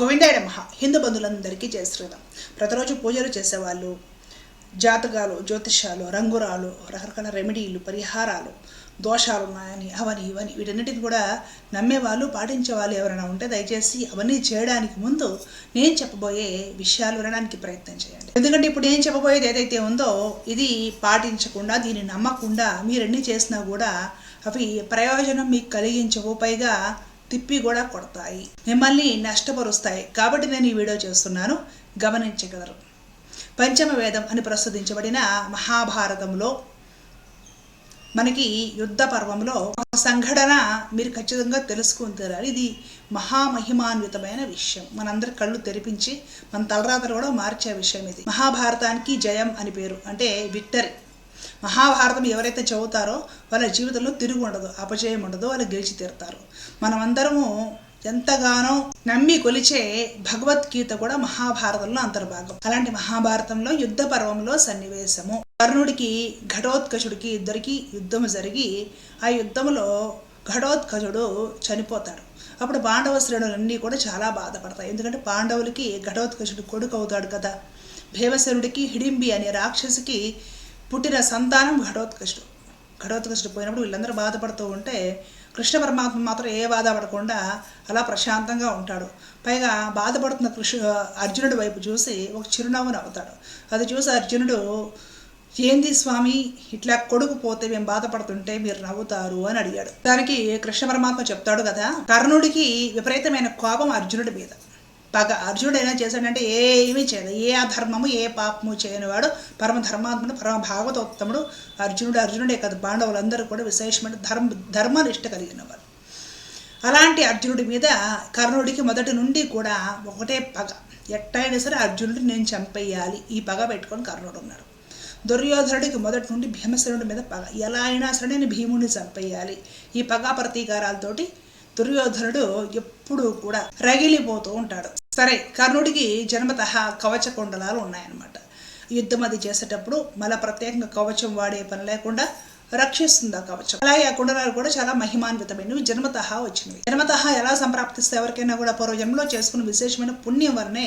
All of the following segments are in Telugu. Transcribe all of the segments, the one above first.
గోవిందాయ మహా హిందూ బంధువులందరికీ జయ శ్రీరామ్. ప్రతిరోజు పూజలు చేసేవాళ్ళు జాతకాలు జ్యోతిష్యాలు రంగురాలు రకరకాల రెమెడీలు పరిహారాలు దోషాలు ఉన్నాయని అవని ఇవని వీటన్నిటిని కూడా నమ్మేవాళ్ళు పాటించే వాళ్ళు ఎవరైనా ఉంటే దయచేసి అవన్నీ చేయడానికి ముందు నేను చెప్పబోయే విషయాలు వినడానికి ప్రయత్నం చేయండి. ఎందుకంటే ఇప్పుడు నేను చెప్పబోయేది ఏదైతే ఉందో ఇది పాటించకుండా దీన్ని నమ్మకుండా మీరన్నీ చేసినా కూడా అవి ప్రయోజనం మీకు కలిగించవు. పైగా తిప్పి కూడా కొడతాయి. మిమ్మల్ని నష్టపరుస్తాయి. కాబట్టి నేను ఈ వీడియో చేస్తున్నాను. గమనించగలరు. పంచమ వేదం అని ప్రస్తుతించబడిన మహాభారతంలో మనకి యుద్ధ పర్వంలో ఒక సంఘటన మీరు ఖచ్చితంగా తెలుసుకుని తీరాలి. ఇది మహామహిమాన్వితమైన విషయం. మనందరి కళ్ళు తెరిపించి మన తలరాతలు కూడా మార్చే విషయం ఇది. మహాభారతానికి జయం అని పేరు. అంటే విక్టరీ. మహాభారతం ఎవరైతే చదువుతారో వాళ్ళ జీవితంలో తిరుగు ఉండదు అపజయం ఉండదు వాళ్ళు గెలిచి తీరుతారు. మనమందరము ఎంతగానో నమ్మి కొలిచే భగవద్గీత కూడా మహాభారతంలో అంతర్భాగం. అలాంటి మహాభారతంలో యుద్ధ పర్వంలో సన్నివేశము. కర్ణుడికి ఘటోత్కచుడికి ఇద్దరికి యుద్ధం జరిగి ఆ యుద్ధంలో ఘటోత్కచుడు చనిపోతాడు. అప్పుడు పాండవ శ్రేణులన్నీ కూడా చాలా బాధపడతాయి. ఎందుకంటే పాండవులకి ఘటోత్కచుడు కొడుకు అవుతాడు కదా. భీమసేనుడికి హిడింబి అనే రాక్షసికి పుట్టిన సంతానం ఘటోత్కచుడు ఘటోత్కచుడు పోయినప్పుడు వీళ్ళందరూ బాధపడుతూ ఉంటే కృష్ణ పరమాత్మ మాత్రం ఏ బాధపడకుండా అలా ప్రశాంతంగా ఉంటాడు. పైగా బాధపడుతున్న కృష్ణ అర్జునుడి వైపు చూసి ఒక చిరునవ్వు నవ్వుతాడు అది చూసి అర్జునుడు ఏంది స్వామి ఇట్లా కొడుకు పోతే మేము బాధపడుతుంటే మీరు నవ్వుతారు అని అడిగాడు. దానికి కృష్ణ పరమాత్మ చెప్తాడు కదా కర్ణుడికి విపరీతమైన కోపం అర్జునుడి మీద. పగ అర్జునుడు అయినా చేశాడంటే ఏమీ చేయదు ఏ అధర్మము ఏ పాపము చేయనివాడు పరమ ధర్మాత్ముడు పరమ భాగవతోత్తముడు అర్జునుడు అర్జునుడే కాదు పాండవులందరూ కూడా విశేషమైన ధర్మ ధర్మనిష్ట కలిగిన వారు. అలాంటి అర్జునుడి మీద కర్ణుడికి మొదటి నుండి కూడా ఒకటే పగ. ఎట్టయినా సరే అర్జునుడిని నేను చంపేయాలి. ఈ పగ పెట్టుకొని కర్ణుడు ఉన్నాడు. దుర్యోధనుడికి మొదటి నుండి భీమసేనుడి మీద పగ. ఎలా అయినా సరే నేను భీముడిని చంపేయాలి. ఈ పగ ప్రతీకారాలతోటి దుర్యోధనుడు ఎప్పుడూ కూడా రగిలిపోతూ ఉంటాడు. సరే కర్ణుడికి జన్మత కవచ కుండలాలు ఉన్నాయన్నమాట. యుద్ధం అది చేసేటప్పుడు మళ్ళీ ప్రత్యేకంగా కవచం వాడే పని లేకుండా రక్షిస్తుంది ఆ కవచం. అలాగే ఆ కుండలాలు కూడా చాలా మహిమాన్వితమైనవి. జన్మత వచ్చినవి. జన్మత ఎలా సంప్రాప్తిస్తాయి ఎవరికైనా కూడా పూర్వజన్మలో చేసుకున్న విశేషమైన పుణ్యం వల్లనే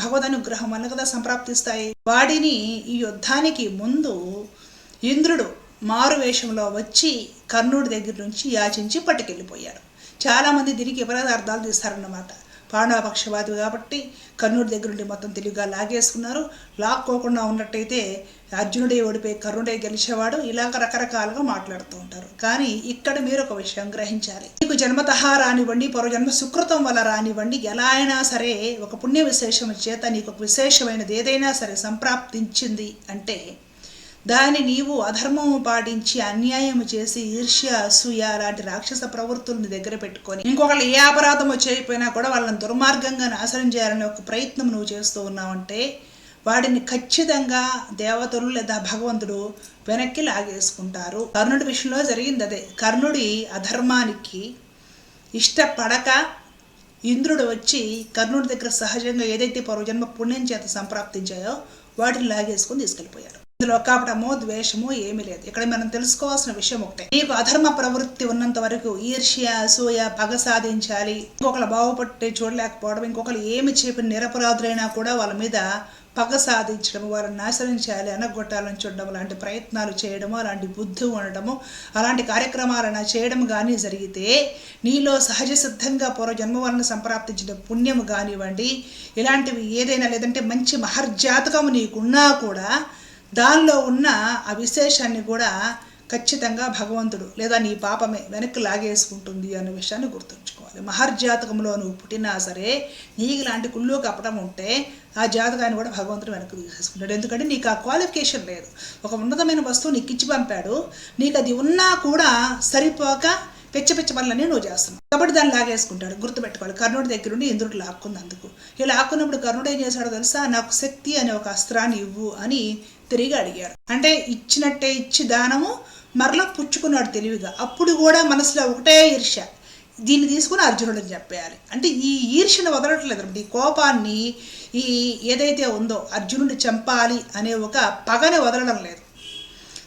భగవద్ అనుగ్రహం వల్ల కదా సంప్రాప్తిస్తాయి. వాడిని ఈ యుద్ధానికి ముందు ఇంద్రుడు మారు వేషంలో వచ్చి కర్ణుడి దగ్గర నుంచి యాచించి పట్టుకెళ్ళిపోయాడు చాలామంది దీనికి విపరీత అర్థాలు తీస్తారన్నమాట. పాండవ కాబట్టి కర్ణుడి దగ్గర నుండి మొత్తం తెలివిగా లాగేసుకున్నారు. లాక్కోకుండా ఉన్నట్టయితే అర్జునుడే ఓడిపోయి కర్ణుడే గెలిచేవాడు ఇలాగ రకరకాలుగా మాట్లాడుతూ ఉంటారు. కానీ ఇక్కడ మీరు ఒక విషయం గ్రహించాలి. నీకు జన్మతః రానివ్వండి పూర్వజన్మ సుకృతం వల్ల రానివ్వండి ఎలా అయినా సరే ఒక పుణ్య విశేషం చేత నీకు ఒక విశేషమైనది ఏదైనా సరే సంప్రాప్తించింది అంటే దాన్ని నీవు అధర్మము పాటించి అన్యాయము చేసి ఈర్ష్య అసూయ లాంటి రాక్షస ప్రవృత్తుల్ని దగ్గర పెట్టుకొని ఇంకొకళ్ళు ఏ అపరాధము చేయకపోయినా కూడా వాళ్ళని దుర్మార్గంగా నాశనం చేయాలనే ఒక ప్రయత్నం నువ్వు చేస్తూ ఉన్నావంటే వాడిని ఖచ్చితంగా దేవతలు లేదా భగవంతుడు వెనక్కి లాగేసుకుంటారు. కర్ణుడి విషయంలో జరిగింది అదే. కర్ణుడి అధర్మానికి ఇష్టపడక ఇంద్రుడు వచ్చి కర్ణుడి దగ్గర సహజంగా ఏదైతే పూర్వజన్మ పుణ్యం చేత సంప్రాప్తించాయో వాటిని లాగేసుకుని తీసుకెళ్ళిపోయారు ఇందులో కాపటమో ద్వేషమో ఏమీ లేదు. ఇక్కడ మనం తెలుసుకోవాల్సిన విషయం ఒకటే. నీకు అధర్మ ప్రవృత్తి ఉన్నంత వరకు ఈర్ష్య అసూయ పగ సాధించాలి. ఇంకొకరు బాగుపట్టి చూడలేకపోవడం ఇంకొకరు ఏమి చెప్పిన నిరపరాధులైనా కూడా వాళ్ళ మీద పగ సాధించడం వాళ్ళని నాశనం చేయాలి అనగొట్టాలని చూడడం అలాంటి ప్రయత్నాలు చేయడము అలాంటి బుద్ధి ఉండడము అలాంటి కార్యక్రమాలను చేయడం కానీ జరిగితే నీలో సహజ సిద్ధంగా పూర్వజన్మ వలన సంప్రాప్తించిన పుణ్యము కానివ్వండి ఇలాంటివి ఏదైనా లేదంటే మంచి మహర్జాతకము నీకున్నా కూడా దానిలో ఉన్న ఆ విశేషాన్ని కూడా ఖచ్చితంగా భగవంతుడు లేదా నీ పాపమే వెనక్కి లాగేసుకుంటుంది అనే విషయాన్ని గుర్తుంచుకోవాలి. మహర్జాతకంలో నువ్వు పుట్టినా సరే నీకు లాంటి కుళ్ళు కప్పడం ఉంటే ఆ జాతకాన్ని కూడా భగవంతుడు వెనక్కి తీసేసుకుంటాడు ఎందుకంటే నీకు ఆ క్వాలిఫికేషన్ లేదు. ఒక ఉన్నతమైన వస్తువు నీకు ఇచ్చి పంపాడు. నీకు అది ఉన్నా కూడా సరిపోక పిచ్చ పిచ్చ పనులన్నీ నువ్వు చేస్తున్నావు. కాబట్టి దాన్ని లాగేసుకుంటాడు. గుర్తుపెట్టుకోవాలి. కర్ణుడి దగ్గర నుండి ఇంద్రుడు లాక్కుంది ఈ లాక్కున్నప్పుడు కర్ణుడు ఏం చేశాడో తెలుసా? నాకు శక్తి అనే ఒక అస్త్రాన్ని ఇవ్వు అని తిరిగి అడిగాడు అంటే ఇచ్చినట్టే ఇచ్చి దానము మరలా పుచ్చుకున్నాడు తెలివిగా. అప్పుడు కూడా మనసులో ఒకటే ఈర్ష్య దీన్ని తీసుకుని అర్జునుడిని చెప్పేయాలి. అంటే ఈ ఈర్ష్యను వదలట్లేదు. ఈ కోపాన్ని ఈ ఏదైతే ఉందో అర్జునుడిని చంపాలి అనే ఒక పగని వదలడం లేదు.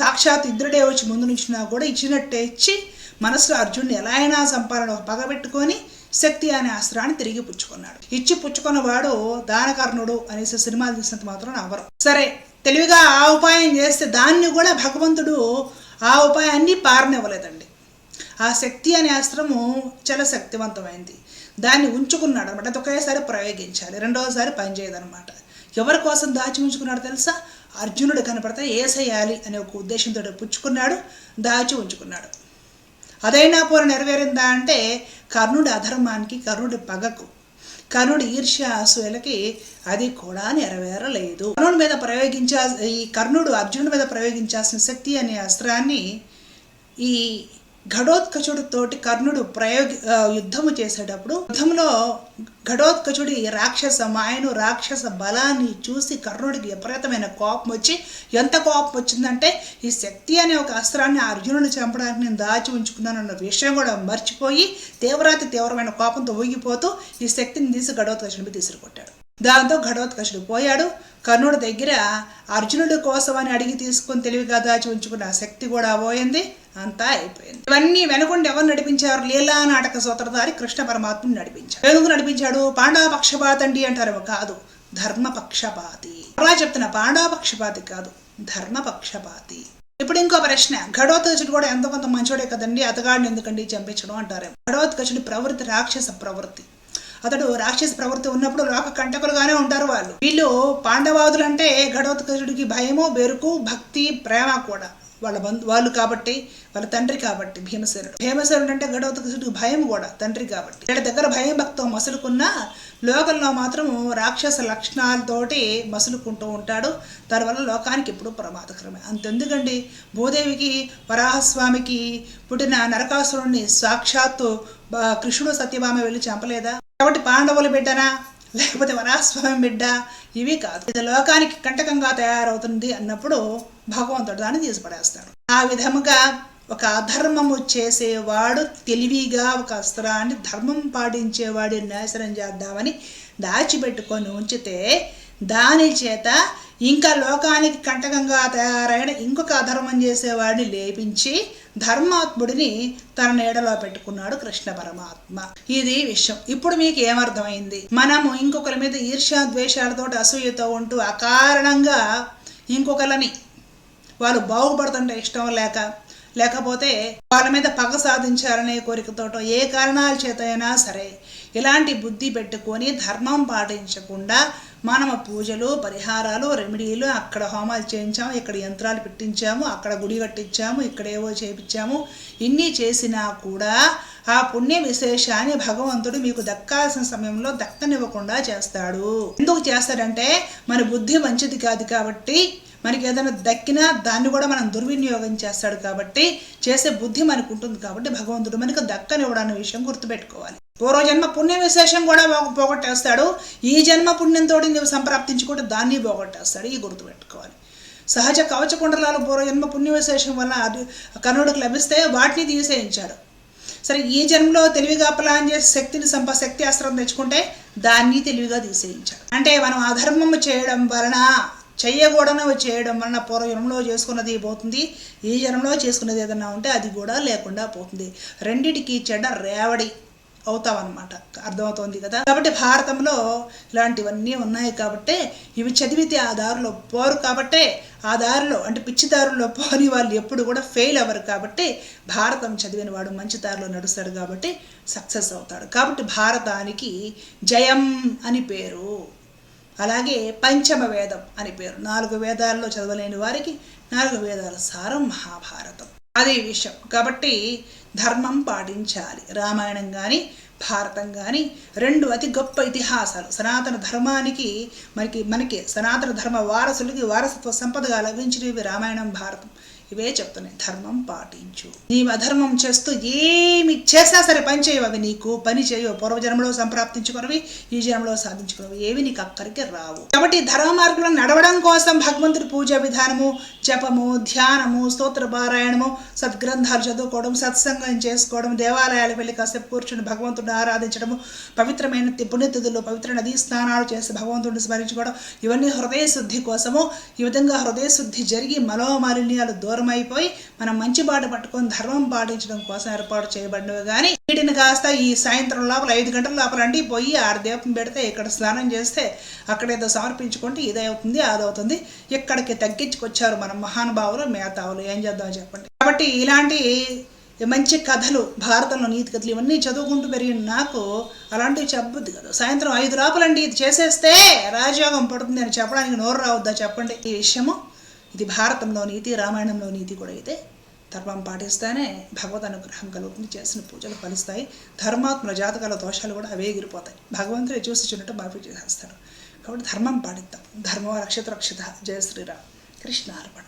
సాక్షాత్ ఇంద్రుడే వచ్చి ముందు నుంచినా కూడా ఇచ్చినట్టే ఇచ్చి మనసులో అర్జునుడిని ఎలా అయినా సంపాదన ఒక పగ పెట్టుకొని శక్తి అనే అస్త్రాన్ని తిరిగి పుచ్చుకున్నాడు. ఇచ్చి పుచ్చుకున్నవాడు దానకర్ణుడు అనేసి సినిమాలు తీసినంత మాత్రం నవ్వరు. సరే తెలివిగా ఆ ఉపాయం చేస్తే దాన్ని కూడా భగవంతుడు ఆ ఉపాయాన్ని పారనివ్వలేదండి. ఆ శక్తి అనే అస్త్రము చాలా శక్తివంతమైంది దాన్ని ఉంచుకున్నాడు అనమాట అది ఒకేసారి ప్రయోగించాలి. రెండవసారి పనిచేయదనమాట ఎవరి కోసం దాచి ఉంచుకున్నాడు తెలుసా? అర్జునుడు కనపడితే ఏసేయాలి అనే ఒక ఉద్దేశంతో పుచ్చుకున్నాడు దాచి ఉంచుకున్నాడు. అదైనా పోరు నెరవేరిందా అంటే కర్ణుడి అధర్మానికి కర్ణుడి పగకు కర్ణుడి ఈర్ష్య అసూయలకి అది కూడా నెరవేరలేదు. కర్ణుడి మీద ప్రయోగించా ఈ కర్ణుడు అర్జునుడి మీద ప్రయోగించాల్సిన శక్తి అనే అస్త్రాన్ని ఈ ఘటోత్కచుడితోటి కర్ణుడు ప్రయోగ యుద్ధము చేసేటప్పుడు యుద్ధంలో ఘటోత్కచుడి రాక్షస మాయను రాక్షస బలాన్ని చూసి కర్ణుడికి విపరీతమైన కోపం వచ్చి ఎంత కోపం వచ్చిందంటే ఈ శక్తి అనే ఒక అస్త్రాన్ని అర్జునుని చంపడానికి నేను దాచి ఉంచుకున్నాను అన్న విషయం కూడా మర్చిపోయి తీవ్రాతి తీవ్రమైన కోపంతో ఊగిపోతూ ఈ శక్తిని తీసి ఘటోత్కచుడిని తీసుకొట్టాడు దాంతో ఘటోత్కచుడు పోయాడు. కర్ణుడి దగ్గర అర్జునుడి కోసం అని అడిగి తీసుకొని తెలివిగా దాచి ఉంచుకున్న శక్తి కూడా పోయింది. అంతా అయిపోయింది. ఇవన్నీ వెనకుండా ఎవరు నడిపించారు? లీలా నాటక సూత్రధారి కృష్ణ పరమాత్ముని నడిపించాడు. ఎందుకు నడిపించాడు? పాండవపక్షపాతండి అంటారు కాదు. ధర్మ పక్షపాతి అలా చెప్తున్నా పాండవపక్షపాతి కాదు. ధర్మ పక్షపాతి ఇప్పుడు ఇంకో ప్రశ్న. ఘటోత్కచుడు కూడా ఎంతో కొంత మంచోడే కదండి. అతగాడిని ఎందుకండి చంపించడం అంటారు ఘటోత్కచుడి ప్రవృత్తి రాక్షస ప్రవృత్తి. అతడు రాక్షస ప్రవృత్తి ఉన్నప్పుడు లోక కంటకులుగానే ఉంటారు వాళ్ళు. వీళ్ళు పాండవాదులు అంటే ఘటోత్కచుడికి భయము బెరుకు భక్తి ప్రేమ కూడా. వాళ్ళ బంధు వాళ్ళు కాబట్టి వాళ్ళ తండ్రి కాబట్టి భీమసేనుడు. భీమసేనుడు అంటే ఘటోత్కచుడికి భయం కూడా తండ్రి కాబట్టి. వీళ్ళ దగ్గర భయం భక్తం మసులుకున్న లోకంలో మాత్రం రాక్షస లక్షణాలతోటి మసులుకుంటూ ఉంటాడు. దానివల్ల లోకానికి ఎప్పుడూ ప్రమాదకరమే. అంతెందుకండి? భూదేవికి వరాహస్వామికి పుట్టిన నరకాసురుణ్ణి సాక్షాత్తు కృష్ణుడు సత్యభామ వెళ్ళి చంపలేదా? కాబట్టి పాండవుల బిడ్డనా? లేకపోతే వరాస్వామి బిడ్డ? ఇవి కాదు. ఇది లోకానికి కంటకంగా తయారవుతుంది అన్నప్పుడు భగవంతుడు దాన్ని తీసిపడేస్తాడు ఆ విధముగా ఒక అధర్మము చేసేవాడు తెలివిగా ఒక అస్త్రాన్ని ధర్మం పాటించేవాడిని నాశనం చేద్దామని దాచిపెట్టుకొని ఉంచితే దాని చేత ఇంకా లోకానికి కంటకంగా తయారైన ఇంకొక అధర్మం చేసేవాడిని లేపించి ధర్మాత్ముడిని తన నీడలో పెట్టుకున్నాడు కృష్ణ పరమాత్మ. ఇది విషయం ఇప్పుడు మీకు ఏమర్థమైంది? మనము ఇంకొకరి మీద ఈర్ష్యా ద్వేషాలతో అసూయతో ఉంటూ అకారణంగా ఇంకొకరిని వాళ్ళు బాగుపడుతుంటే ఇష్టం లేక లేకపోతే వాళ్ళ మీద పగ సాధించాలనే కోరికతోటో ఏ కారణాల చేత అయినా సరే ఇలాంటి బుద్ధి పెట్టుకొని ధర్మం పాటించకుండా మనము పూజలు పరిహారాలు రెమెడీలు అక్కడ హోమాలు చేయించాము ఇక్కడ యంత్రాలు పెట్టించాము అక్కడ గుడి కట్టించాము ఇక్కడేవో చేపించాము. ఇన్ని చేసినా కూడా ఆ పుణ్య విశేషాన్ని భగవంతుడు మీకు దక్కాల్సిన సమయంలో దక్కనివ్వకుండా చేస్తాడు. ఎందుకు చేస్తాడంటే మన బుద్ధి మంచిది కాదు కాబట్టి మనకి ఏదైనా దక్కినా దాన్ని కూడా మనం దుర్వినియోగం చేస్తాడు కాబట్టి చేసే బుద్ధి మనకు ఉంటుంది కాబట్టి భగవంతుడు మనకు దక్కనివ్వడన్న విషయం గుర్తుపెట్టుకోవాలి. పూర్వజన్మ పుణ్య విశేషం కూడా పోగొట్టేస్తాడు. ఈ జన్మ పుణ్యంతో నువ్వు సంప్రాప్తించుకుంటే దాన్ని పోగొట్టేస్తాడు. ఈ గుర్తుపెట్టుకోవాలి. సహజ కవచకుండలాలు పూర్వజన్మ పుణ్య విశేషం వల్ల అది కర్ణుడికి లభిస్తే వాటిని తీసేయించాడు. సరే ఈ జన్మలో తెలివిగా ప్లాన్ చేసి శక్తిని సంప శక్తి అస్త్రం తెచ్చుకుంటే దాన్ని తెలివిగా తీసేయించాడు. అంటే మనం అధర్మము చేయడం వలన చెయ్యకూడనివి చేయడం వలన పూర్వజన్మలో చేసుకున్నది పోతుంది ఈ జన్మలో చేసుకున్నది ఏదన్నా ఉంటే అది కూడా లేకుండా పోతుంది. రెండిటికి చెడ్డ రేవడి అవుతామన్నమాట అర్థమవుతోంది కదా? కాబట్టి భారతంలో ఇలాంటివన్నీ ఉన్నాయి కాబట్టి ఇవి చదివితే ఆ దారిలో పోరు కాబట్టే ఆ దారిలో అంటే పిచ్చి దారిలో పోని వాళ్ళు ఎప్పుడు కూడా ఫెయిల్ అవ్వరు కాబట్టి భారతం చదివిన వాడు మంచి దారిలో నడుస్తాడు కాబట్టి సక్సెస్ అవుతాడు. కాబట్టి భారతానికి జయం అని పేరు. అలాగే పంచమ వేదం అని పేరు. నాలుగు వేదాల్లో చదవలేని వారికి నాలుగు వేదాల సారం మహాభారతం. అదే విషయం. కాబట్టి ధర్మం పాటించాలి. రామాయణం కానీ భారతం కానీ రెండు అతి గొప్ప ఇతిహాసాలు. సనాతన ధర్మానికి మనకి మనకి సనాతన ధర్మ వారసులకి వారసత్వ సంపదగా లభించినవి రామాయణం భారతం. ఇవే చెప్తున్నాయి. ధర్మం పాటించు. నీవు అధర్మం చేస్తూ ఏమి చేసినా సరే పని చేయవు అవి నీకు. పని చేయవు. పూర్వజన్మలో సంప్రాప్తించుకున్నవి ఈ జన్మలో సాధించుకున్నవి. ఏవి నీకు అక్కడికి రావు. కాబట్టి ధర్మ మార్గంలో నడవడం కోసం భగవంతుడి పూజ విధానము జపము ధ్యానము స్తోత్ర పారాయణము సద్గ్రంథాలు చదువుకోవడం సత్సంగం చేసుకోవడం దేవాలయాలకు వెళ్ళి కాసేపు కూర్చుని భగవంతుడిని ఆరాధించడము పవిత్రమైన పుణ్యతిథులు పవిత్ర నదీ స్నానాలు చేసి భగవంతుడిని స్మరించుకోవడం ఇవన్నీ హృదయ శుద్ధి కోసము. ఈ విధంగా హృదయ శుద్ధి జరిగి మనోమాలిన్యాలు దూరం దూరం మనం మంచి బాట పట్టుకొని ధర్మం పాటించడం కోసం ఏర్పాటు చేయబడినవి. కానీ వీటిని కాస్త ఈ సాయంత్రం లోపల ఐదు గంటల లోపల అండి పోయి ఆడ దీపం పెడితే ఇక్కడ స్నానం చేస్తే అక్కడేదో సమర్పించుకుంటే ఇదవుతుంది అవుతుంది అదవుతుంది. ఇక్కడికి తగ్గించుకొచ్చారు మన మహానుభావులు మేతావులు ఏం చేద్దాం చెప్పండి. కాబట్టి ఇలాంటి మంచి కథలు భారతంలో నీతి కథలు ఇవన్నీ చదువుకుంటూ పెరిగిన నాకు అలాంటివి చెప్పద్దు కదా. సాయంత్రం ఐదు లోపలండి ఇది చేసేస్తే రాజయోగం పడుతుంది అని చెప్పడానికి నోరు రావద్దా చెప్పండి? ఈ విషయము ఇది భారతంలో నీతి రామాయణంలో నీతి కూడా అయితే ధర్మం పాటిస్తేనే భగవద్ అనుగ్రహం కలుగుతుంది చేసిన పూజలు ఫలిస్తాయి. ధర్మాత్మల జాతకాల దోషాలు కూడా అవే ఎగిరిపోతాయి. భగవంతుడే చూసి చూడటం మాఫీ చేసేస్తాడు కాబట్టి ధర్మం పాటిద్దాం. ధర్మం రక్షిత రక్షిత. జయ శ్రీరామ్. కృష్ణ అర్పణ.